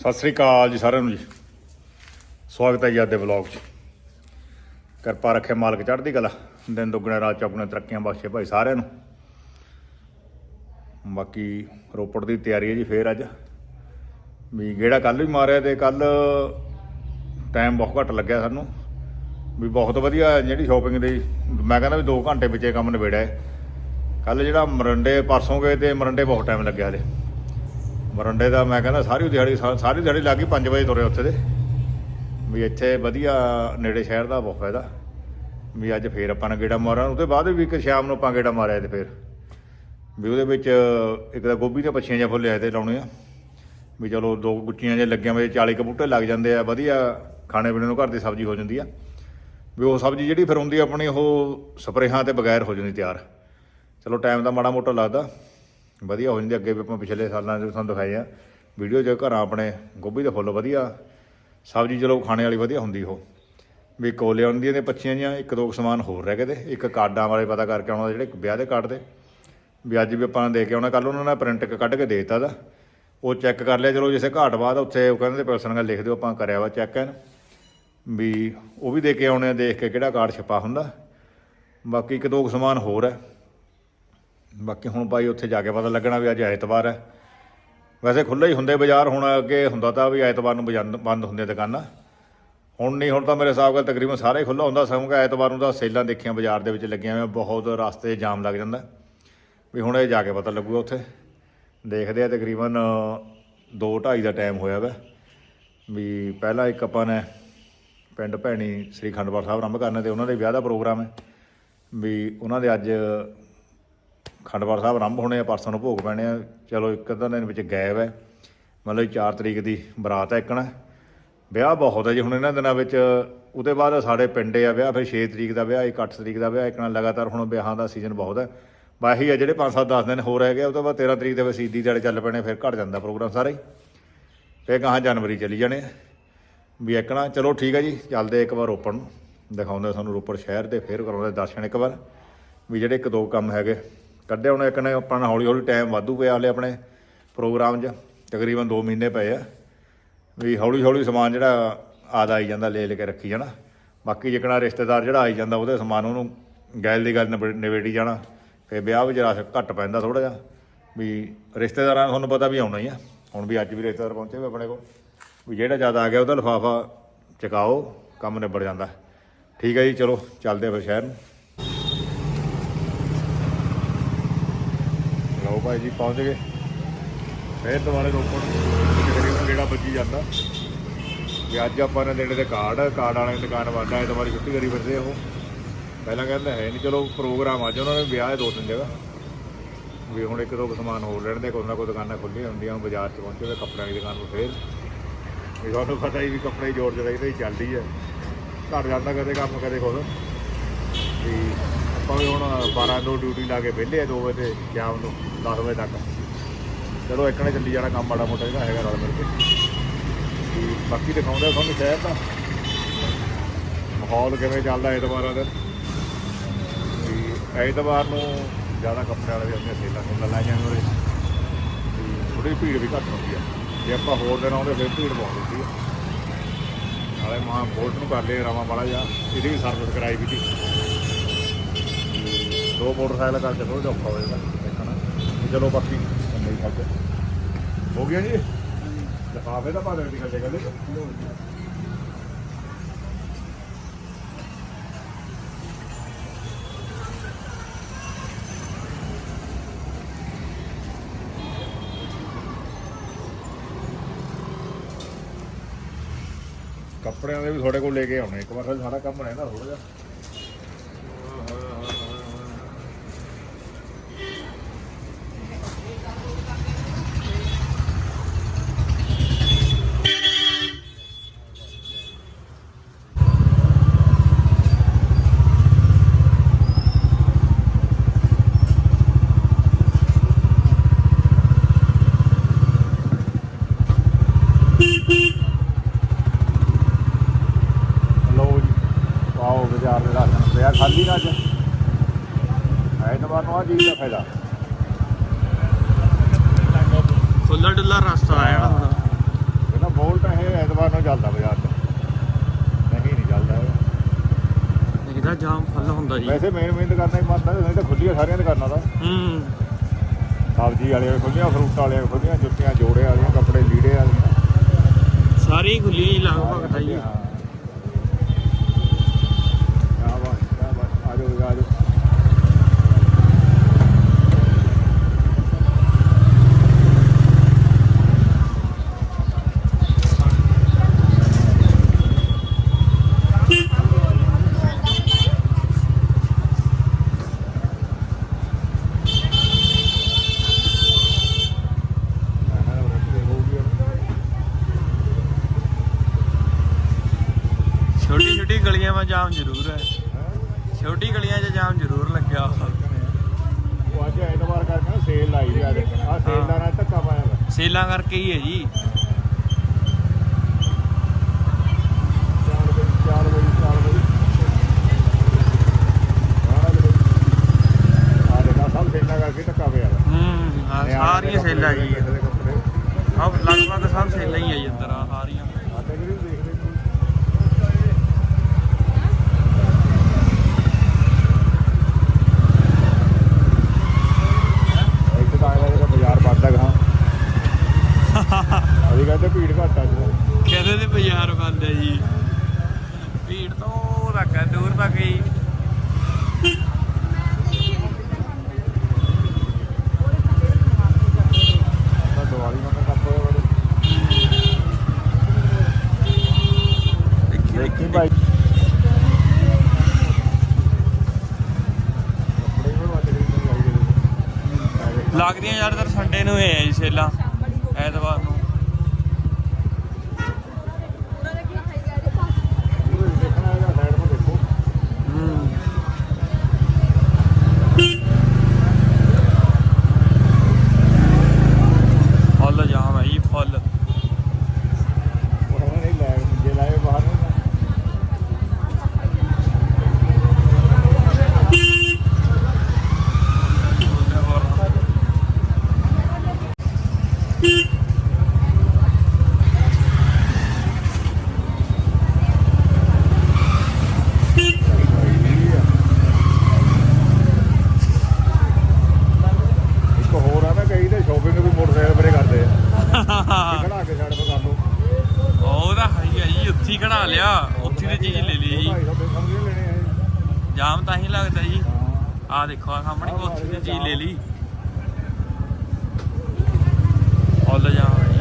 ਸਤਿ ਸ੍ਰੀ ਅਕਾਲ ਜੀ ਸਾਰਿਆਂ ਨੂੰ ਜੀ। ਸਵਾਗਤ ਹੈ ਜੀ ਅੱਜ ਦੇ ਵਲੌਗ 'ਚ। ਕਿਰਪਾ ਰੱਖੇ ਮਾਲਕ ਚੜ੍ਹਦੀ ਕਲਾ। ਦਿਨ ਦੁੱਗਣੇ, ਰਾਤ ਚੌਗੁਣੇ, ਤਰੱਕੀਆਂ ਬਖਸ਼ੇ ਭਾਈ ਸਾਰਿਆਂ ਨੂੰ। ਬਾਕੀ ਰੋਪੜ ਦੀ ਤਿਆਰੀ ਹੈ ਜੀ ਫੇਰ ਅੱਜ। ਵੀ ਗੇੜਾ ਕੱਲ ਵੀ ਮਾਰਿਆ ਤੇ ਕੱਲ ਟਾਈਮ ਬਹੁਤ ਘੱਟ ਲੱਗਿਆ ਸਾਨੂੰ। ਵੀ ਬਹੁਤ ਵਧੀਆ ਜਿਹੜੀ ਸ਼ਾਪਿੰਗ ਦੀ। ਮੈਂ ਕਹਿੰਦਾ ਵੀ 2 ਘੰਟੇ ਵਿੱਚ ਇਹ ਕੰਮ ਨਿਬੇੜਿਆ ਹੈ। ਕੱਲ ਜਿਹੜਾ ਮਰੰਡੇ, ਪਰਸੋਂ ਗਏ ਤੇ ਮਰੰਡੇ ਬਹੁਤ ਟਾਈਮ ਲੱਗਿਆ ਹਲੇ। ਮਰੰਡੇ ਦਾ ਮੈਂ ਕਹਿੰਦਾ ਸਾਰੀ ਦਿਹਾੜੀ ਸਾ- ਸਾਰੀ ਦਿਹਾੜੀ ਲੱਗ ਗਈ 5 ਵਜੇ ਤੁਰੇ ਉੱਥੇ ਦੇ। ਵੀ ਇੱਥੇ ਵਧੀਆ ਨੇੜੇ ਸ਼ਹਿਰ ਦਾ ਬਹੁਤ ਫਾਇਦਾ। ਵੀ ਅੱਜ ਫੇਰ ਆਪਾਂ ਨੇ ਗੇੜਾ ਮਾਰਾਂ ਉਹਦੇ ਬਾਅਦ ਵੀ ਇੱਕ ਸ਼ਾਮ ਨੂੰ ਆਪਾਂ ਗੇੜਾ ਮਾਰਿਆ ਤੇ ਫੇਰ। ਵੀ ਉਹਦੇ ਵਿੱਚ ਇੱਕ ਤਾਂ ਗੋਭੀ ਤੇ ਪੱਛੀਆਂ ਜਾਂ ਫੁੱਲ ਆਏ ਤੇ ਲਾਉਣੇ ਆ। ਵੀ ਚਲੋ ਦੋ ਗੁੱਚੀਆਂ ਜੇ ਲੱਗੀਆਂ ਵੇ 40 ਕ ਬੂਟੇ ਲੱਗ ਜਾਂਦੇ ਆ, ਵਧੀਆ ਖਾਣੇ ਪੀਣੇ ਨੂੰ ਘਰ ਦੀ ਸਬਜ਼ੀ ਹੋ ਜਾਂਦੀ ਆ। ਵੀ ਉਹ ਸਬਜ਼ੀ ਜਿਹੜੀ ਫਿਰ ਹੁੰਦੀ ਆਪਣੀ, ਉਹ ਸਪਰੇਹਾਂ ਤੇ ਬਗੈਰ ਹੋ ਜਾਂਦੀ ਤਿਆਰ। ਚਲੋ ਟਾਈਮ ਦਾ ਮਾੜਾ ਮੋਟਾ ਲੱਗਦਾ। ਵਧੀਆ ਹੋ ਜਾਂਦੀ ਅੱਗੇ ਵੀ ਆਪਾਂ ਪਿਛਲੇ ਸਾਲਾਂ 'ਚ ਤੁਹਾਨੂੰ ਦਿਖਾਏ ਆ। ਵੀਡੀਓ 'ਚ ਘਰਾਂ ਆਪਣੇ, ਗੋਭੀ ਦੇ ਫੁੱਲ ਵਧੀਆ। ਸਬਜ਼ੀ ਚਲੋ ਖਾਣੇ ਵਾਲੀ ਵਧੀਆ ਹੁੰਦੀ ਉਹ। ਵੀ ਕੋਲੇ ਆਉਂਦੀਆਂ ਨੇ ਪੱਛੀਆਂ ਜੀਆਂ ਇੱਕ ਦੋ ਕੁ ਸਮਾਨ ਹੋਰ ਰਹਿ ਗਏ ਤੇ, ਇੱਕ ਕਾਰਡਾਂ ਬਾਰੇ ਪਤਾ ਕਰਕੇ ਆਉਣਾ, ਜਿਹੜੇ ਵਿਆਹ ਦੇ ਕਾਰਡ ਦੇ ਵੀ ਅੱਜ ਵੀ ਆਪਾਂ ਦੇ ਕੇ ਆਉਣਾ ਕੱਲ ਉਹਨਾਂ ਨੇ ਪ੍ਰਿੰਟ ਕੱਢ ਕੇ ਦੇ ਦਿੱਤਾ ਦਾ। ਉਹ ਚੈੱਕ ਕਰ ਲਿਆ, ਚਲੋ ਜਿਸੇ ਘਾਟ ਬਾਅਦ ਉੱਥੇ ਉਹ ਕਹਿੰਦੇ ਪਰਸਨ ਨਾਲ ਲਿਖ ਦਿਓ, ਆਪਾਂ ਕਰਿਆ ਵਾ ਚੈੱਕ ਐਨ। ਵੀ ਉਹ ਵੀ ਦੇ ਕੇ ਆਉਣੇ ਆ, ਦੇਖ ਕੇ ਕਿਹੜਾ ਕਾਰਡ ਛਪਾ ਹੁੰਦਾ। ਬਾਕੀ ਇੱਕ ਦੋ ਕੁ ਸਮਾਨ ਹੋਰ ਹੈ ਬਾਕੀ ਹੁਣ ਭਾਈ ਉੱਥੇ ਜਾ ਕੇ ਪਤਾ ਲੱਗਣਾ ਵੀ ਅੱਜ ਐਤਵਾਰ ਹੈ। ਵੈਸੇ ਖੁੱਲ੍ਹੇ ਹੀ ਹੁੰਦੇ ਬਾਜ਼ਾਰ, ਹੁਣ ਅੱਗੇ ਹੁੰਦਾ ਤਾਂ ਵੀ ਐਤਵਾਰ ਨੂੰ ਬਜੰਦ- ਬੰਦ ਹੁੰਦੀਆਂ ਦੁਕਾਨਾਂ। ਹੁਣ ਨਹੀਂ, ਹੁਣ ਤਾਂ ਮੇਰੇ ਹਿਸਾਬ ਨਾਲ ਤਕਰੀਬਨ ਸਾਰਾ ਹੀ ਖੁੱਲ੍ਹਾ ਹੁੰਦਾ। ਸਗੋਂ ਐਤਵਾਰ ਨੂੰ ਤਾਂ ਸੇਲਾਂ ਦੇਖੀਆਂ ਬਾਜ਼ਾਰ ਦੇ ਵਿੱਚ ਲੱਗੀਆਂ ਹੋਈਆਂ, ਬਹੁਤ ਰਸਤੇ ਜਾਮ ਲੱਗ ਜਾਂਦਾ। ਵੀ ਹੁਣ ਇਹ ਜਾ ਕੇ ਪਤਾ ਲੱਗੂਗਾ ਉੱਥੇ। ਦੇਖਦੇ ਆ ਤਕਰੀਬਨ 2:30 ਦਾ ਟਾਈਮ ਹੋਇਆ ਵਾ। ਵੀ ਪਹਿਲਾਂ ਇੱਕ ਆਪਾਂ ਨੇ ਪਿੰਡ ਭੈਣੀ ਸ੍ਰੀ ਖੰਡਪੁਰ ਸਾਹਿਬ ਆਰੰਭ ਕਰਨਾ ਤੇ ਉਹਨਾਂ ਦੇ ਵਿਆਹ ਦਾ ਪ੍ਰੋਗਰਾਮ ਹੈ। ਵੀ ਉਹਨਾਂ ਦੇ ਅੱਜ ਖੰਡਪੁਰ ਸਾਹਿਬ ਆਰੰਭ ਹੋਣੇ ਆ, ਪਰਸੋਂ ਨੂੰ ਭੋਗ ਪੈਣੇ ਆ। ਚਲੋ ਇੱਕ ਅੱਧਾ ਦਿਨ ਵਿੱਚ ਗਾਇਬ ਹੈ। ਮਤਲਬ 4 ਤਰੀਕ ਦੀ ਬਰਾਤ ਹੈ ਇੱਕਣਾ ਵਿਆਹ ਬਹੁਤ ਹੈ ਜੀ, ਹੁਣ ਇਹਨਾਂ ਦਿਨਾਂ ਵਿੱਚ ਉਹਦੇ ਬਾਅਦ ਸਾਡੇ ਪਿੰਡੇ ਆ, ਵਿਆਹ ਫਿਰ 6 ਤਰੀਕ ਦਾ ਵਿਆਹ, ਇੱਕ 8 ਤਰੀਕ ਦਾ ਵਿਆਹ ਇੱਕਣਾ ਲਗਾਤਾਰ ਹੁਣ ਵਿਆਹਾਂ ਦਾ ਸੀਜ਼ਨ ਬਹੁਤ ਹੈ। ਬਾਹੀ ਆ ਜਿਹੜੇ 5-7 10 ਦਿਨ ਹੋਰ ਰਹਿ ਗਏ, ਉਹ ਤੋਂ ਬਾਅਦ 13 ਤਰੀਕ ਦੇ ਵਿੱਚ ਸੀਦੀ ਦਿਹਾੜੇ ਚੱਲ ਪੈਣੇ, ਫਿਰ ਘਟ ਜਾਂਦਾ ਪ੍ਰੋਗਰਾਮ ਸਾਰਾ ਹੀ। ਫਿਰ ਕਹਾਂ ਜਨਵਰੀ ਚਲੀ ਜਾਣੇ ਵੀ ਇੱਕਣਾ ਚਲੋ ਠੀਕ ਹੈ ਜੀ, ਚੱਲਦੇ ਇੱਕ ਵਾਰ ਰੋਪੜ ਨੂੰ। ਦਿਖਾਉਂਦੇ ਸਾਨੂੰ ਰੋਪੜ ਸ਼ਹਿਰ ਦੇ, ਫੇਰ ਕਰਾਉਂਦੇ ਦਰਸ਼ਨ ਇੱਕ ਵਾਰ। ਵੀ ਜਿਹੜੇ ਇੱਕ ਦੋ ਕੰਮ ਹੈਗੇ। ਕੱਢਿਆ ਹੁਣ ਇੱਕ ਨੇ ਆਪਣਾ ਹੌਲੀ ਹੌਲੀ ਟਾਈਮ ਵਾਧੂ ਪਿਆ ਹਲੇ ਆਪਣੇ ਪ੍ਰੋਗਰਾਮ 'ਚ, ਤਕਰੀਬਨ 2 ਮਹੀਨੇ ਪਏ ਆ। ਵੀ ਹੌਲੀ ਹੌਲੀ ਸਮਾਨ ਜਿਹੜਾ ਆਦਾ ਆਈ ਜਾਂਦਾ ਲੈ ਲੈ ਕੇ ਰੱਖੀ ਜਾਣਾ। ਬਾਕੀ ਜਿਕਣਾ ਰਿਸ਼ਤੇਦਾਰ ਜਿਹੜਾ ਆਈ ਜਾਂਦਾ, ਉਹਦੇ ਸਮਾਨ ਉਹਨੂੰ ਗੈਲ ਦੀ ਗੱਲ ਨਿਬੜ- ਨਿਬੇੜੀ ਜਾਣਾ। ਫਿਰ ਵਿਆਹ ਵਿੱਚ ਰਸ ਘੱਟ ਪੈਂਦਾ ਥੋੜਾ ਜਿਹਾ। ਵੀ ਰਿਸ਼ਤੇਦਾਰਾਂ ਨੂੰ ਤੁਹਾਨੂੰ ਪਤਾ ਵੀ ਆਉਣਾ ਹੀ ਆ। ਹੁਣ ਵੀ ਅੱਜ ਵੀ ਰਿਸ਼ਤੇਦਾਰ ਪਹੁੰਚੇ ਹੋਏ ਆਪਣੇ ਕੋਲ। ਵੀ ਜਿਹੜਾ ਜ਼ਿਆਦਾ ਆ ਗਿਆ, ਉਹਦਾ ਲਿਫਾਫਾ ਚਕਾਓ, ਕੰਮ ਨਿਬੜ ਜਾਂਦਾ। ਠੀਕ ਹੈ ਜੀ, ਚਲੋ, ਚੱਲਦੇ ਆ ਫਿਰ ਸ਼ਹਿਰ ਨੂੰ। ਭਾਈ ਜੀ ਪਹੁੰਚ ਗਏ। ਫੇਰ ਦੁਬਾਰੇ ਰੋਪੜ ਤਕਰੀਬਨ ਜਿਹੜਾ ਬੱਜੀ ਜਾਂਦਾ। ਵੀ ਅੱਜ ਆਪਾਂ ਨੇ ਦੇਣੇ ਤੇ ਕਾਰਡ ਕਾਰਡ ਵਾਲੇ ਦੀ ਦੁਕਾਨ ਬੰਦ ਹੈ ਦੁਬਾਰੇ ਛੁੱਟੀ ਕਰੀ ਫਿਰਦੇ ਆ ਉਹ। ਪਹਿਲਾਂ ਕਹਿੰਦਾ ਹੈ ਨਹੀਂ ਚਲੋ ਪ੍ਰੋਗਰਾਮ ਅੱਜ ਉਹਨਾਂ ਨੇ ਵਿਆਹ ਹੈ ਦੋ ਤਿੰਨ ਜਗ੍ਹਾ। ਵੀ ਹੁਣ ਇੱਕ ਦੋ ਕੁ ਸਮਾਨ ਹੋਰ ਲੈਣ ਦੇ, ਕੋਈ ਨਾ ਕੋਈ ਦੁਕਾਨਾਂ ਖੁੱਲੀਆਂ ਹੁੰਦੀਆਂ ਬਾਜ਼ਾਰ 'ਚ ਪਹੁੰਚੇ ਹੋਏ ਕੱਪੜਿਆਂ ਦੀ ਦੁਕਾਨ ਨੂੰ ਫੇਰ। ਵੀ ਤੁਹਾਨੂੰ ਪਤਾ ਹੀ ਵੀ ਕੱਪੜੇ ਜੋੜ ਜੜਾਈ ਤੇ ਹੀ ਚੱਲਦੀ ਹੈ। ਘੱਟ ਜਾਂਦਾ ਕਦੇ ਕੰਮ, ਕਦੇ ਖੁਦ। ਵੀ ਆਪਾਂ ਵੀ ਹੁਣ 12 ਤੋਂ ਡਿਊਟੀ ਲਾ ਕੇ ਵਿਹਲੇ ਆ 2 ਵਜੇ ਤੇ ਸ਼ਾਮ ਨੂੰ 10 ਵਜੇ ਤੱਕ। ਚਲੋ ਇੱਕ ਨੇ ਚੱਲੀ ਜਾਣਾ ਕੰਮ ਮਾੜਾ ਮੋਟਾ ਜਿਹੜਾ ਹੈਗਾ ਰਲ ਮਿਲ ਕੇ। ਵੀ ਬਾਕੀ ਦਿਖਾਉਂਦਾ ਤੁਹਾਨੂੰ ਸ਼ਹਿਰ ਦਾ। ਮਾਹੌਲ ਕਿਵੇਂ ਚੱਲਦਾ ਐਤਵਾਰਾਂ ਦਾ ਵੀ ਐਤਵਾਰ ਨੂੰ ਜ਼ਿਆਦਾ ਕੱਪੜੇ ਵਾਲੇ ਵੀ ਆਪਣੇ ਸੇਲਾਂ ਸੁਲਾਂ ਲਾਈਆਂ ਜਾਂਦੇ ਉਹਦੇ ਥੋੜੀ ਭੀੜ ਵੀ ਘੱਟ ਹੁੰਦੀ ਆ। ਜੇ ਆਪਾਂ ਹੋਰ ਦਿਨ ਆਉਂਦੇ, ਫਿਰ ਭੀੜ ਬਹੁਤ ਹੁੰਦੀ ਆ। ਨਾਲੇ ਮਾਂ ਬੋਲਟ ਨੂੰ ਕਰ ਲਿਆ ਰਾਵਾਂ ਵਾਲਾ ਜਾਂ ਇਹਦੀ ਵੀ ਸਰਵਿਸ ਕਰਾਈ ਵੀ ਸੀ। ਦੋ ਮੋਟਰਸਾਈਕਲ ਕਰਕੇ ਥੋੜਾ ਜਿਹਾ ਔਖਾ ਹੋ ਜਾਂਦਾ, ਦੇਖਣਾ। ਵੀ ਚਲੋ ਬਾਕੀ ਨਹੀਂ ਖੱਜ ਹੋ ਗਿਆ ਜੀ? ਲਿਫਾਫੇ ਦਾ ਭਾਵੇਂ ਦੀ ਗੱਲੇ ਗੱਲੇ ਕੱਪੜਿਆਂ ਦੇ ਵੀ ਤੁਹਾਡੇ ਕੋਲ ਲੈ ਕੇ ਆਉਣੇ। ਇੱਕ ਵਾਰ ਸਾਡਾ ਕੰਮ ਰਹਿੰਦਾ ਥੋੜਾ ਜਿਹਾ। ਖਾਲੀ ਨਾ ਅੱਜ। ਐਤਵਾਰ ਨੂੰ ਆ ਜੀ ਦਾ ਫਾਇਦਾ? ਖੁੱਲਾ ਡੁੱਲਾ ਰਸਤਾ ਆਇਆ। ਹੁਣ ਇਹਦਾ ਬੋਲਟ ਇਹ ਐਤਵਾਰ ਨੂੰ ਚੱਲਦਾ ਬਾਜ਼ਾਰ ਤੋਂ। ਨਹੀਂ ਨਹੀਂ ਚੱਲਦਾ ਇਹ। ਇਹਦਾ ਜਾਮ ਫੁੱਲ ਹੁੰਦਾ ਜੀ। ਵੈਸੇ ਮੇਨ ਮੇਨ ਦੁਕਾਨਾਂ ਹੀ ਬੰਦ ਨਹੀਂ ਤਾਂ ਖੁੱਲੀਆਂ ਸਾਰੀਆਂ ਦੁਕਾਨਾਂ ਦਾ ਹੂੰ। ਸਬਜ਼ੀ ਵਾਲੇ ਖੁੱਲੀਆਂ ਫਰੂਟ ਵਾਲੇ ਖੁੱਲੀਆਂ ਜੁੱਤੀਆਂ ਜੋੜੇ ਵਾਲੀਆਂ ਕੱਪੜੇ ਲੀੜੇ ਵਾਲੀਆਂ। ਸਾਰੀ ਖੁੱਲੀਆਂ ਹੀ ਲਗਭਗ ਤਾਂ ਜੀ Yeah. ਲੱਗਦੀਆਂ ਜ਼ਿਆਦਾਤਰ ਸੰਡੇ ਨੂੰ ਹੀ ਹੈ ਜੀ ਸੇਲਾਂ ਐਤਵਾਰ ਨੂੰ। ਚੀਜ਼ ਲੈ ਲਈ। ਔਲ ਜਾ।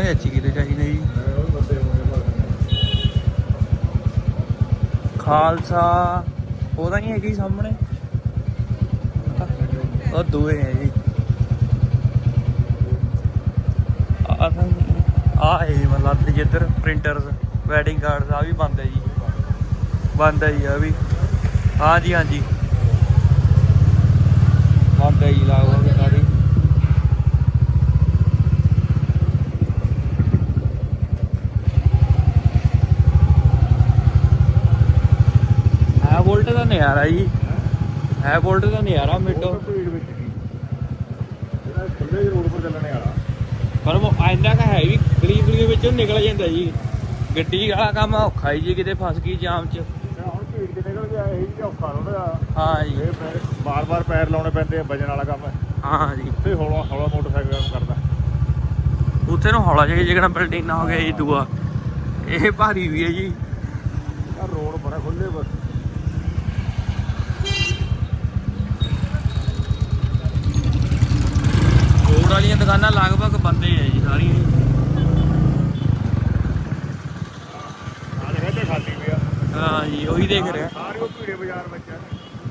ਸੋਹਣੇ ਅੱਛੀ ਕਿਤੇ ਚਾਹੀਦੇ ਜੀ। ਖਾਲਸਾ, ਉਹਦਾ ਨਹੀਂ ਹੈਗੀ ਸਾਹਮਣੇ। ਉਹ ਦੂਏ ਹੈ ਜੀ। ਆ ਤਾਂ ਆ ਹੈ ਜੀ ਮਤਲਬ ਤੇ ਜਿੱਧਰ ਪ੍ਰਿੰਟਰਸ ਵੈਡਿੰਗ ਕਾਰਡਸ ਆ ਵੀ ਬੰਦ ਹੈ ਜੀ। ਬੰਦ ਹੈ ਜੀ ਆ ਵੀ। ਹਾਂਜੀ ਹਾਂਜੀ ਬੰਦ ਹੈ ਜੀ ਲਾਗੋ ਵੋਲਟ ਦਾ ਨਜ਼ਾਰਾ ਜੀ। ਹੈ ਵੋਲਟ ਦਾ ਨਜ਼ਾਰਾ ਮਿੱਟੋ। ਤਾਂ ਖੁੱਲੇ ਰੋਡ 'ਤੇ ਚੱਲਣੇ ਵਾਲਾ। ਪਰ ਉਹ ਐਂਦਾ ਕਾ ਹੈ ਵੀ ਗਲੀ ਗਲੀ ਵਿੱਚੋਂ ਨਿਕਲ ਜਾਂਦਾ ਜੀ। ਗੱਡੀ ਵਾਲਾ ਕੰਮ ਔਖਾ ਹੀ ਜੀ ਕਿਤੇ ਫਸ ਗਈ ਜਾਮ 'ਚ। ਹੁਣ ਭੀੜ 'ਚ ਨਿਕਲ ਗਿਆ ਇਹ ਹੀ ਔਖਾ ਥੋੜਾ ਹਾਂ ਜੀ। ਬਾਰ-ਬਾਰ ਪੈਰ ਲਾਉਣੇ ਪੈਂਦੇ ਆ ਵਜਨ ਵਾਲਾ ਕੰਮ। ਹੈ ਹਾਂ ਜੀ। ਤੇ ਹੌਲਾ ਹੌਲਾ ਮੋਟਰਸਾਈਕਲ ਕੰਮ ਕਰਦਾ। ਉੱਥੇ ਨੂੰ ਹੌਲਾ ਜਿਹਾ ਜਿਹੜਾ ਬਿਲਡਿੰਗ ਨਾ ਹੋ ਗਿਆ ਜੀ ਦੂਆ। ਇਹ ਭਾਰੀ ਵੀ ਹੈ ਜੀ। ਰੋਡ ਬੜਾ ਖੁੱਲੇ ਬਸ ਰੋਡ ਵਾਲੀਆਂ ਦੁਕਾਨਾਂ ਲਗਭਗ ਬੰਦ ਹੀ ਹੈ ਜੀ ਸਾਰੀਆਂ ਹੀ। ਆ। ਜੀ ਉਹੀ ਦੇਖ ਰਿਹਾ। ਸਾਰੇ ਉਹ ਭੀੜੇ ਬਾਜ਼ਾਰ ਵਿੱਚ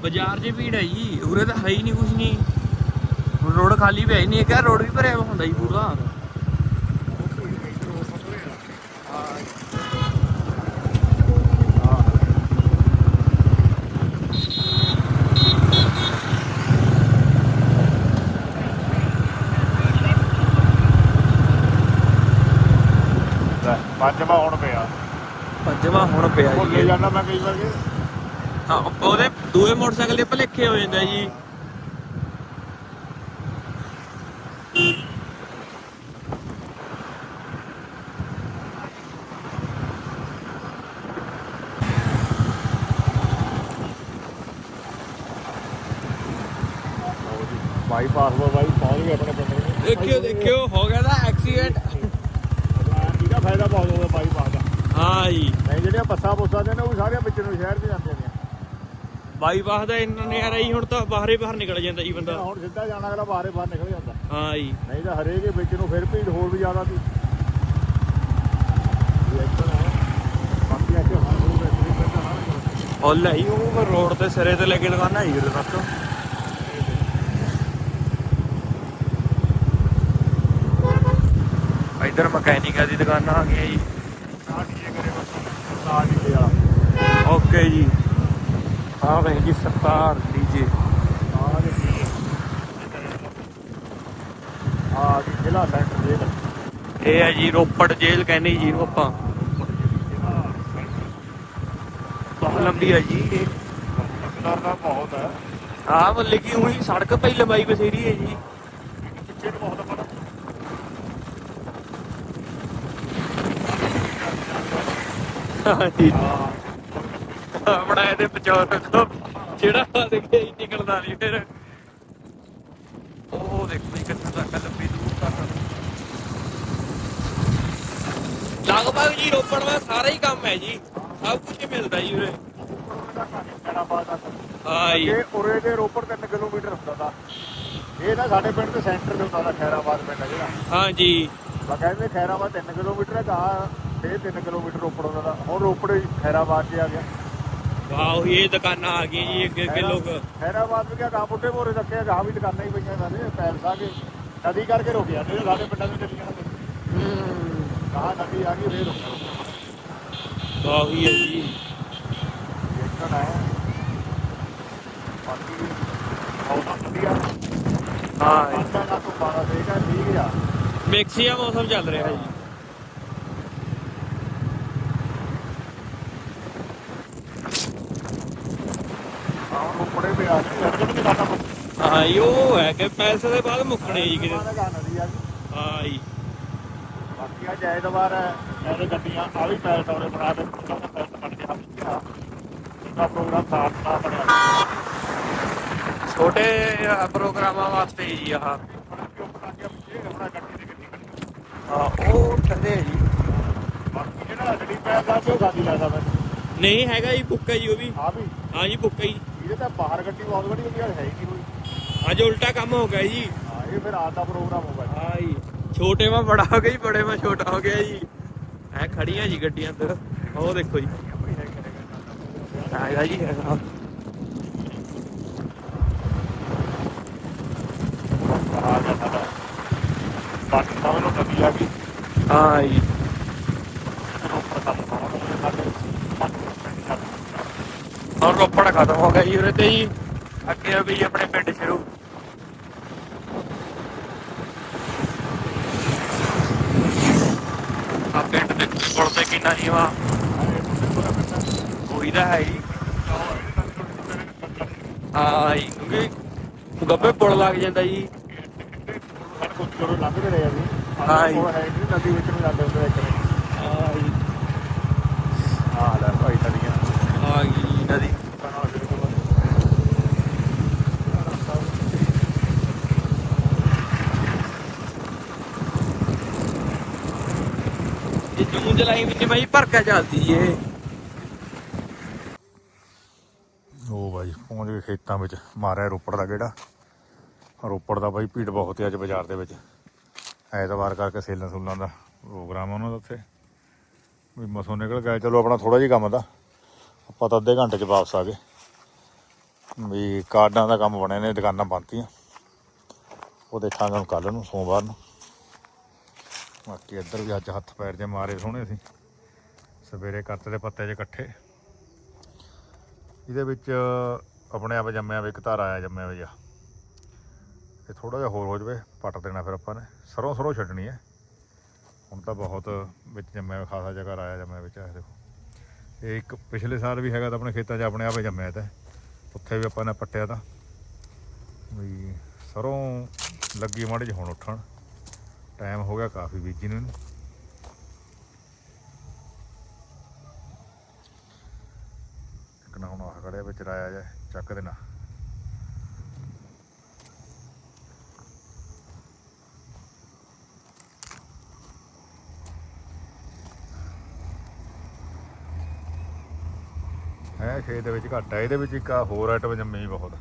ਬਾਜ਼ਾਰ 'ਚ ਭੀੜ ਹੈ ਜੀ ਉਰੇ ਤਾਂ ਹੈ ਹੀ ਨਹੀਂ ਕੁਝ ਨਹੀਂ। ਹੁਣ ਰੋਡ ਖਾਲੀ ਪਿਆ ਹੀ ਨਹੀਂ ਕਿਹਾ ਰੋਡ ਵੀ ਭਰਿਆ ਹੁੰਦਾ ਜੀ ਪੂਰਾ ਉਹ ਭੀੜ ਵਿੱਚ ਰੋਡ ਪਤਲੇ ਆ ਹਾਂ ਲੈ ਪੰਜਵਾਂ ਹੁਣ ਪਿਆ। ਪੰਜਵਾਂ ਹੁਣ ਪਿਆ ਜੀ। ਜਾਂਦਾ ਮੈਂ ਕਈ ਵਾਰ। ਕਿ ਹਾਂ ਉਹਦੇ ਦੂਏ ਮੋਟਰਸਾਈਕਲ ਦੇ ਭਲੇਖੇ ਹੋ ਜਾਂਦਾ ਜੀ ਬਾਈਪਾਸ ਤੋਂ ਬਾਈ ਪਹੁੰਚ ਗਏ ਆਪਣੇ ਪਿੰਡ ਨੂੰ ਦੇਖਿਓ ਦੇਖਿਓ ਹੋ ਗਿਆ ਦਾ ਐਕਸੀਡੈਂਟ ਇਹਦਾ ਫਾਇਦਾ ਬਹੁਤ ਹੋਗਾ ਬਾਈਪਾਸ ਦਾ ਹਾਂ ਜੀ ਨਹੀਂ ਜਿਹੜੀਆਂ ਬੱਸਾਂ ਬੁੱਸਾਂ ਦੇ ਨੇ ਉਹ ਵੀ ਸਾਰੀਆਂ ਵਿੱਚ ਨੂੰ ਸ਼ਹਿਰ 'ਚ ਜਾਂਦੀਆਂ ਨੇ ਬਾਈਪਾਸ ਦਾ ਇੰਨਾ ਨਜ਼ਾਰਾ ਜੀ ਹੁਣ ਤਾਂ ਬਾਹਰੇ ਬਾਹਰ ਨਿਕਲ ਜਾਂਦਾ ਜੀ ਬੰਦਾ। ਹੁਣ ਸਿੱਧਾ ਜਾਣਾ ਅਗਲਾ ਬਾਹਰੇ ਬਾਹਰ ਨਿਕਲ ਜਾਂਦਾ। ਹਾਂ ਜੀ। ਨਹੀਂ ਤਾਂ ਹਰੇਕ ਦੇ ਵਿੱਚ ਨੂੰ ਫਿਰ ਭੀੜ ਹੋਰ ਵੀ ਜ਼ਿਆਦਾ ਸੀ। ਹੈ ਹਾਂ ਉਹ ਹਾਂ ਹੈ ਜੀ ਉਹ ਰੋਡ ਤੇ ਸਿਰੇ ਤੇ ਲੈ ਕੇ ਦੁਕਾਨਾਂ ਜੀ ਉਰੇ ਤੱਕ। ਇੱਧਰ ਮਕੈਨਿਕਾ ਦੀ ਦੁਕਾਨਾਂ ਆ ਗਈਆਂ ਜੀ। ਨਾ ਡੀਏ ਕਰੇ ਬਸ? ਡੀਏ ਵਾਲਾ। ਓਕੇ ਜੀ। ਆ ਜੀ। ਸਰਕਾਰ ਡੀਜੇ ਆ ਦੀ ਜ਼ਿਲ੍ਹਾ ਸੈਂਟਰ ਜੇਲ੍ਹ। ਇਹ ਹੈ ਜੀ ਰੋਪੜ ਜੇਲ੍ਹ ਕਹਿੰਦੇ ਜੀ ਇਹਨੂੰ ਆਪਾਂ। ਬਹੁਤ ਲੰਬੀ ਹੈ ਜੀ ਇਹ। ਦਾ ਬਹੁਤ ਹੈ। ਆ ਮੱਲੇ ਕੀ ਉਹੀ ਸੜਕ ਪਈ ਲੰਬਾਈ ਬਥੇਰੀ ਹੈ ਜੀ। ਪਿੱਛੇ ਨੂੰ ਬਹੁਤ ਪਤਾ ਹਾਂ। ਆਪਣਾ ਇਹਦੇ ਪਚੌਰ ਤੋਂ ਜਿਹੜਾ ਦੇਖਿਆ ਹੀ ਨਿਕਲਦਾ ਨਹੀਂ ਫਿਰ। ਉਹ ਦੇਖੋ ਜੀ ਕਿੱਥੇ ਤੱਕ ਲੰਬੀ ਦੂਰ ਤੱਕ ਲਗਭਗ ਜੀ ਰੋਪੜ ਦਾ ਸਾਰਾ ਹੀ ਕੰਮ ਹੈ ਜੀ। ਸਭ ਕੁਝ ਮਿਲਦਾ ਜੀ ਉਰੇ। ਹਾਂ ਜੀ। ਇਹ ਉਰੇ ਦੇ ਰੋਪੜ 3 ਕਿਲੋਮੀਟਰ ਹੁੰਦਾ ਦਾ ਇਹ ਨਾ ਸਾਡੇ ਪਿੰਡ ਦੇ ਸੈਂਟਰ ਤੇ ਹੁੰਦਾ ਦਾ ਖੈਰਾਬਾਦ ਪਿੰਡ ਹੈ ਜਿਹੜਾ। ਹਾਂ ਜੀ। ਕਹਿੰਦੇ ਖੈਰਾਬਾਦ 3 ਕਿਲੋਮੀਟਰ ਹੈ ਕਹਾ ਇਹ 3 ਕਿਲੋਮੀਟਰ ਰੋਪੜ ਦਾ ਹੁਣ ਰੋਪੜ ਖੈਰਾਬਾਦ 'ਚ ਆ ਗਿਆ। ਵਾਹ ਇਹ ਦੁਕਾਨਾਂ ਆ ਗਈਆਂ ਜੀ ਅੱਗੇ ਅੱਗੇ ਲੋਕ। ਖੈਰਾਬਾਦ ਵੀ ਕਿਆ ਗਾਂ ਬੁੱਢੇ ਮੋਰੇ ਰੱਖਿਆ ਗਾਂ ਵੀ ਦੁਕਾਨਾਂ ਹੀ ਪਈਆਂ ਨਾਲੇ ਪੈਲਸਾ ਕੇ ਨਦੀ ਕਰਕੇ ਰੁਕਿਆ ਤੇ ਸਾਡੇ ਪਿੰਡਾਂ ਵਿੱਚ ਚੱਲੀਆਂ ਹੂੰ ਕਹਾ ਨਦੀ ਆ ਗਈ ਫੇਰ ਰੁਕਿਆ ਵਾਹ ਹੀ ਹੈ ਜੀ। ਦੇਖਣ ਹੈ ਬਾਕੀ ਬਹੁਤ ਵਧੀਆ। ਹਾਂ। ਪਾਂਡਾ ਨਾ ਤੋਂ ਬਾਰਾ ਦੇਗਾ ਠੀਕ ਆ। ਮਿਕਸੀਆ ਮੌਸਮ ਚੱਲ ਰਿਹਾ ਜੀ। ਰੋਪੜੇ ਪਿਆ ਹਾਂ ਜੀ, ਉਹ ਹੈ ਕਿ ਪੈਸੇ ਦੇ ਬਾਅਦ ਮੁੱਕਣੇ ਜੀ ਕਿਤੇ। ਹਾਂ ਜੀ। ਬਾਕੀ ਆ ਜਾਇਦਵਾਰ ਹੈ ਇਹਦੇ ਗੱਡੀਆਂ ਆ ਵੀ ਪੈਲ ਟੌਰੇ ਬਣਾ ਦੇ ਉਹਨਾਂ ਦਾ ਪੈਲ ਬਣ ਗਿਆ ਇਹਦਾ ਪ੍ਰੋਗਰਾਮ ਸਾਫ਼ ਨਾ ਬਣਿਆ। ਛੋਟੇ ਪ੍ਰੋਗਰਾਮਾਂ ਵਾਸਤੇ ਜੀ ਆਹ। ਹਾਂ ਉਹ ਠੰਡੇ ਜੀ। ਬਾਕੀ ਜਿਹੜਾ ਅਸਲੀ ਪੈਰ ਦਾ ਉਹ ਗਾਦੀ ਲੱਗਦਾ ਮੈਂ। ਨਹੀਂ ਹੈਗਾ ਜੀ ਬੁੱਕ ਹੈ ਜੀ ਉਹ ਵੀ। ਆ ਵੀ। ਹਾਂ ਜੀ ਬੁੱਕ ਹੈ। ਜੀ ਇਹਦੇ ਤਾਂ ਬਾਹਰ ਗੱਡੀ ਬਹੁਤ ਵੱਡੀ ਹੁੰਦੀ ਹੈ ਹੈ ਹੀ ਨਹੀਂ ਹੋਈ ਅੱਜ ਉਲਟਾ ਕੰਮ ਹੋ ਗਿਆ ਜੀ। ਹਾਂ ਇਹ ਫਿਰ ਆਜ ਦਾ ਪ੍ਰੋਗਰਾਮ ਹੋਗਾ ਹਾਂ ਜੀ। ਛੋਟੇ ਮਾ ਬੜਾ ਹੋ ਗਿਆ ਜੀ ਬੜੇ ਮਾ ਛੋਟਾ ਹੋ ਗਿਆ ਜੀ। ਐ ਖੜੀਆਂ ਜੀ ਗੱਡੀਆਂ ਅੰਦਰ। ਉਹ ਦੇਖੋ ਜੀ। ਹੈਗਾ ਜੀ ਹੈਗਾ। ਆ ਜਾ ਸਾਡਾ। ਬਾਕੀ ਤਾਂ ਮੈਨੂੰ ਕਦੀ ਆ ਗਈ ਹਾਂ ਜੀ। ਰੋਪੜ ਖਤਮ ਹੋ ਗਿਆ ਜੀ ਉਰੇ ਤੇ ਜੀ ਅੱਗੇ ਆ ਵੀ ਆਪਣੇ ਪਿੰਡ ਸ਼ੁਰੂ। ਆ ਪਿੰਡ ਦੇ ਪੁਲ ਤੇ ਕਿੰਨਾ ਨੀਵਾ ਕੋਈ ਦਾ ਹੈ ਜੀ ਹਾਂ ਜੀ ਕਿਉਂਕਿ ਗੱਬੇ ਪੁਲ ਲੱਗ ਜਾਂਦਾ ਜੀ। ਹਾਂ ਜੀ। ਉਹ ਹੈ ਨਹੀਂ ਨਦੀ ਵਿੱਚ ਨੂੰ ਜਾਂਦੇ ਹੁੰਦੇ ਇੱਕ ਨੇ ਹਾਂ ਜੀ ਹਾਂ ਲੈ ਭਾਈ ਤੜੀਆਂ ਆ ਗਈ ਨਦੀ ਇਹ ਜੂਨ ਜੁਲਾਈ ਵਿੱਚ ਮੈਂ ਭਰ ਕੇ ਚੱਲਦੀ ਉਹ ਬਾਈ, ਪਹੁੰਚ ਗਏ ਖੇਤਾਂ ਵਿੱਚ। ਮਾਰਿਆ ਰੋਪੜ ਦਾ ਕਿਹੜਾ ਰੋਪੜ ਦਾ ਬਾਈ ਭੀੜ ਬਹੁਤ ਹੈ ਅੱਜ ਬਾਜ਼ਾਰ ਦੇ ਵਿੱਚ। ਐਤਵਾਰ ਕਰਕੇ ਸੇਲਾਂ ਸੂਲਾਂ ਦਾ ਪ੍ਰੋਗਰਾਮ ਆ ਉਹਨਾਂ ਦਾ ਉੱਥੇ। ਵੀ ਮਸੋਂ ਨਿਕਲ ਗਏ ਚਲੋ ਆਪਣਾ ਥੋੜਾ ਜਿਹਾ ਕੰਮ ਦਾ। ਆਪਾਂ ਤਾਂ ਅੱਧੇ ਘੰਟੇ 'ਚ ਵਾਪਸ ਆ ਗਏ। ਵੀ ਕਾਰਡਾਂ ਦਾ ਕੰਮ ਬਣਿਆ ਨੇ, ਦੁਕਾਨਾਂ ਬੰਦਤੀਆਂ ਉਹ ਦੇਖਾਂਗੇ ਹੁਣ ਕੱਲ ਨੂੰ, ਸੋਮਵਾਰ ਨੂੰ। ਬਾਕੀ ਇੱਧਰ ਵੀ ਅੱਜ ਹੱਥ ਪੈਰ ਜੇ ਮਾਰੇ ਸੋਹਣੇ ਸੀ। ਸਵੇਰੇ ਕਰਤੇ ਦੇ ਪੱਤੇ 'ਚ ਇਕੱਠੇ। ਇਹਦੇ ਵਿੱਚ ਆਪਣੇ ਆਪ ਜੰਮਿਆ ਵੀ ਇੱਕ ਧਾਰ ਆਇਆ ਜੰਮਿਆ ਵੀ ਆ। ਇਹ ਥੋੜਾ ਜਿਹਾ ਹੋਰ ਹੋ ਜਵੇ, ਪੱਟ ਦੇਣਾ ਫਿਰ ਆਪਾਂ ਨੇ। ਸਰੋਂ ਸਰੋਂ ਛੱਡਣੀ ਹੈ। ਹੁਣ ਤਾਂ ਬਹੁਤ ਵਿੱਚ ਜੰਮਿਆ ਹੋਇਆ ਖਾਸਾ ਜਗ੍ਹਾ ਆਇਆ ਜੰਮਿਆ ਵਿੱਚ ਇਹ ਦੇਖੋ। ਇਹ ਇੱਕ ਪਿਛਲੇ ਸਾਲ ਵੀ ਹੈਗਾ ਤਾਂ ਆਪਣੇ ਖੇਤਾਂ 'ਚ ਆਪਣੇ ਆਪ ਹੀ ਜੰਮਿਆ ਤਾਂ। ਉੱਥੇ ਵੀ ਆਪਾਂ ਨੇ ਪੱਟਿਆ ਤਾਂ। ਵੀ ਸਰੋਂ ਲੱਗੀ ਮਾੜੀ 'ਚ ਹੁਣ ਉੱਠਣ। ਟਾਈਮ ਹੋ ਗਿਆ ਕਾਫੀ ਬੀਜੀ ਨੂੰ। ਇਹਨੂੰ ਇੱਕ ਨਾ ਹੁਣ ਆਹ ਖੜਿਆ ਵਿੱਚ ਰਾਇਆ ਜਾ ਚੱਕ ਦੇਣਾ। ਹੈ, ਖੇਤ ਦੇ ਵਿੱਚ ਘੱਟ ਹੈ ਇਹਦੇ ਵਿੱਚ ਇੱਕ ਹੋਰ ਆਈਟਮ ਜੰਮੀ ਬਹੁਤ।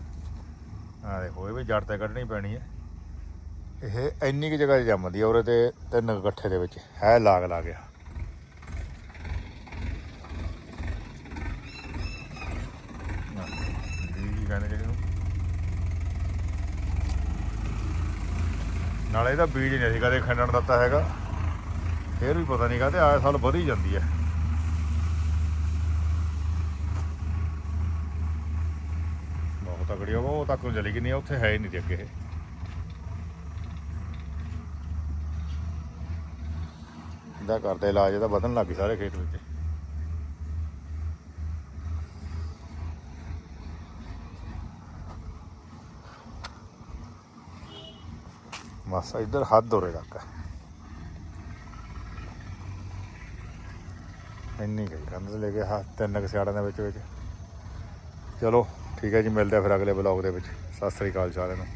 ਆ ਦੇਖੋ, ਇਹ ਵੀ ਜੜ ਤੇ ਕੱਢਣੀ ਪੈਣੀ ਹੈ ਇਹ ਇੰਨੀ ਕੁ ਜਗ੍ਹਾ 'ਚ ਜੰਮਦੀ ਆ, ਉਰੇ ਤੇ ਤਿੰਨ ਇਕੱਠੇ ਦੇ ਵਿੱਚ। ਹੈ, ਲਾਗ ਲਾ ਗਿਆ। ਜੀ ਕਹਿੰਦੇ ਨਾਲੇ ਇਹਦਾ ਬੀਜ ਨਹੀਂ ਅਸੀਂ ਕਦੇ ਖੰਡਣ ਦਿੱਤਾ ਹੈਗਾ। ਫੇਰ ਵੀ ਪਤਾ ਨਹੀਂ ਕਾਹਤੇ ਆਏ ਸਾਲ ਵਧੀ ਜਾਂਦੀ ਹੈ ਬਹੁਤ ਤਕੜੀ ਹੋ ਉਹ ਤੱਕ ਨੂੰ ਚਲੀ ਗਈ ਨਹੀਂ ਉੱਥੇ ਹੈ ਹੀ ਨਹੀਂ ਸੀ ਅੱਗੇ ਇਹਦਾ ਕਰਦੇ, ਇਲਾਜ ਇਹਦਾ ਵਧਣ ਲੱਗ ਗਈ ਸਾਰੇ ਖੇਤ ਵਿੱਚ। ਬਸ ਇੱਧਰ ਹੱਦ ਹੋਰੇ ਤੱਕ ਇੰਨੀ ਗਈ ਕੰਧ ਲੈ ਕੇ ਹਾਂ ਤਿੰਨ ਕੁ ਦੇ ਵਿੱਚ ਵਿੱਚ। ਚਲੋ, ਠੀਕ ਹੈ ਜੀ, ਮਿਲਦੇ ਆ ਫਿਰ ਅਗਲੇ ਬਲੌਗ ਦੇ ਵਿੱਚ। ਸਤਿ ਸ੍ਰੀ ਅਕਾਲ ਸਾਰਿਆਂ ਨੂੰ।